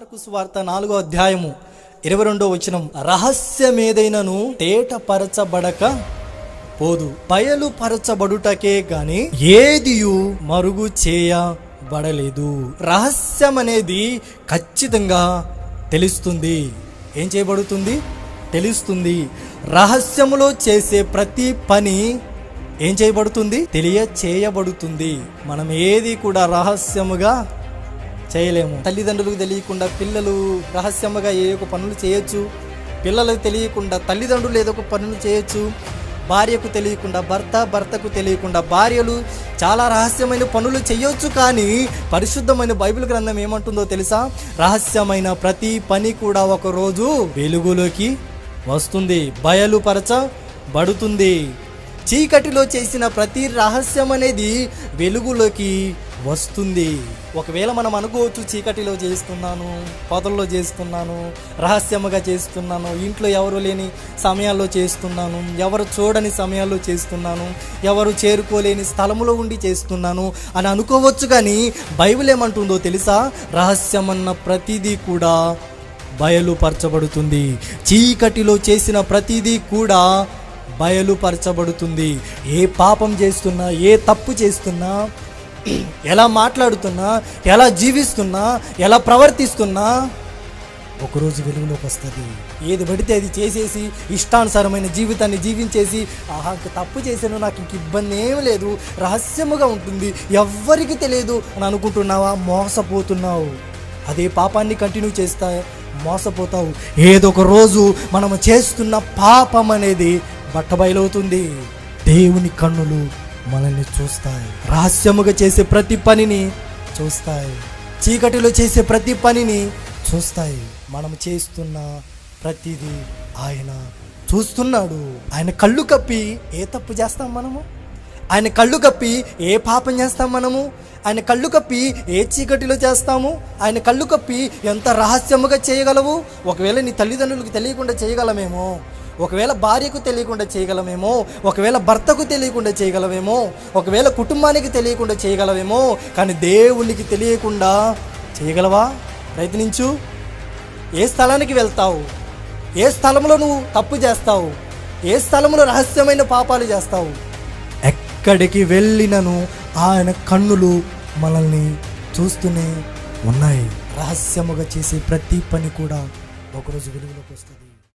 Mark సువార్త నాలుగో అధ్యాయము ఇరవై రెండో వచనం. రహస్యమేదైనను తేటపరచబడక పోదు బయలుపరచబడుటకే గాని ఏదియు మరుగు చేయబడలేదు. రహస్యం అనేది ఖచ్చితంగా తెలుస్తుంది. ఏం చేయబడుతుంది? తెలుస్తుంది. రహస్యములో చేసే ప్రతి పని ఏం చేయబడుతుంది? తెలియచేయబడుతుంది. మనం ఏది కూడా రహస్యముగా చేయలేము. తల్లిదండ్రులకు తెలియకుండా పిల్లలు రహస్యముగా ఏ ఒక పనులు చేయొచ్చు. పిల్లలకు తెలియకుండా తల్లిదండ్రులు ఏదో ఒక పనులు చేయొచ్చు. భార్యకు తెలియకుండా భర్త భర్తకు తెలియకుండా భార్యలు చాలా రహస్యమైన పనులు చేయొచ్చు కానీ పరిశుద్ధమైన బైబిల్ గ్రంథం ఏమంటుందో తెలుసా? రహస్యమైన ప్రతి పని కూడా ఒక రోజు వెలుగులోకి వస్తుంది. బయలుపరచబడుతుంది చీకటిలో చేసిన ప్రతి రహస్యం అనేది వెలుగులోకి వస్తుంది. ఒకవేళ మనం అనుకోవచ్చు చీకటిలో చేస్తున్నాను పొదల్లో చేస్తున్నాను రహస్యముగా చేస్తున్నాను ఇంట్లో ఎవరు లేని సమయాల్లో చేస్తున్నాను ఎవరు చూడని సమయాల్లో చేస్తున్నాను ఎవరు చేరుకోలేని స్థలములో ఉండి చేస్తున్నాను అని అనుకోవచ్చు కానీ బైబిల్ ఏమంటుందో తెలుసా? రహస్యమన్న ప్రతిదీ కూడా బయలుపరచబడుతుంది. చీకటిలో చేసిన ప్రతిదీ కూడా బయలుపరచబడుతుంది. ఏ పాపం చేస్తున్నా ఏ తప్పు చేస్తున్నా ఎలా మాట్లాడుతున్నా ఎలా జీవిస్తున్నా ఎలా ప్రవర్తిస్తున్నా ఒకరోజు వెలుగులోకి వస్తుంది. ఏది పడితే అది చేసేసి ఇష్టానుసారమైన జీవితాన్ని జీవించేసి ఆహా తప్పు చేశాను నాకు ఇంక ఇబ్బంది ఏం లేదు రహస్యముగా ఉంటుంది ఎవ్వరికి తెలియదు అని అనుకుంటున్నావా? మోసపోతున్నావు. అదే పాపాన్ని కంటిన్యూ చేస్తా మోసపోతావు. ఏదో ఒక రోజు మనము చేస్తున్న పాపం అనేది బట్టబయలవుతుంది. దేవుని కన్నులు మనల్ని చూస్తాయి. రహస్యముగా చేసే ప్రతి పనిని చూస్తాయి. చీకటిలో చేసే ప్రతి పనిని చూస్తాయి. మనం చేస్తున్న ప్రతిదీ ఆయన చూస్తున్నాడు. ఆయన కళ్ళు కప్పి ఏ తప్పు చేస్తాం మనము? ఆయన కళ్ళు కప్పి ఏ పాపం చేస్తాం మనము? ఆయన కళ్ళు కప్పి ఏ చీకటిలో చేస్తాము? ఆయన కళ్ళు కప్పి ఎంత రహస్యముగా చేయగలవు? ఒకవేళ నీ తల్లిదండ్రులకు తెలియకుండా చేయగలమేమో? ఒకవేళ భార్యకు తెలియకుండా చేయగలమేమో ఒకవేళ భర్తకు తెలియకుండా చేయగలమేమో ఒకవేళ కుటుంబానికి తెలియకుండా చేయగలవేమో కానీ దేవునికి తెలియకుండా చేయగలవా? ప్రయత్నించు. ఏ స్థలానికి వెళ్తావు? ఏ స్థలంలో నువ్వు తప్పు చేస్తావు? ఏ స్థలంలో రహస్యమైన పాపాలు చేస్తావు? ఎక్కడికి వెళ్ళినను ఆయన కన్నులు మనల్ని చూస్తూనే ఉన్నాయి. రహస్యముగా చేసే ప్రతి పని కూడా ఒకరోజు వెలుగులోకి వస్తుంది.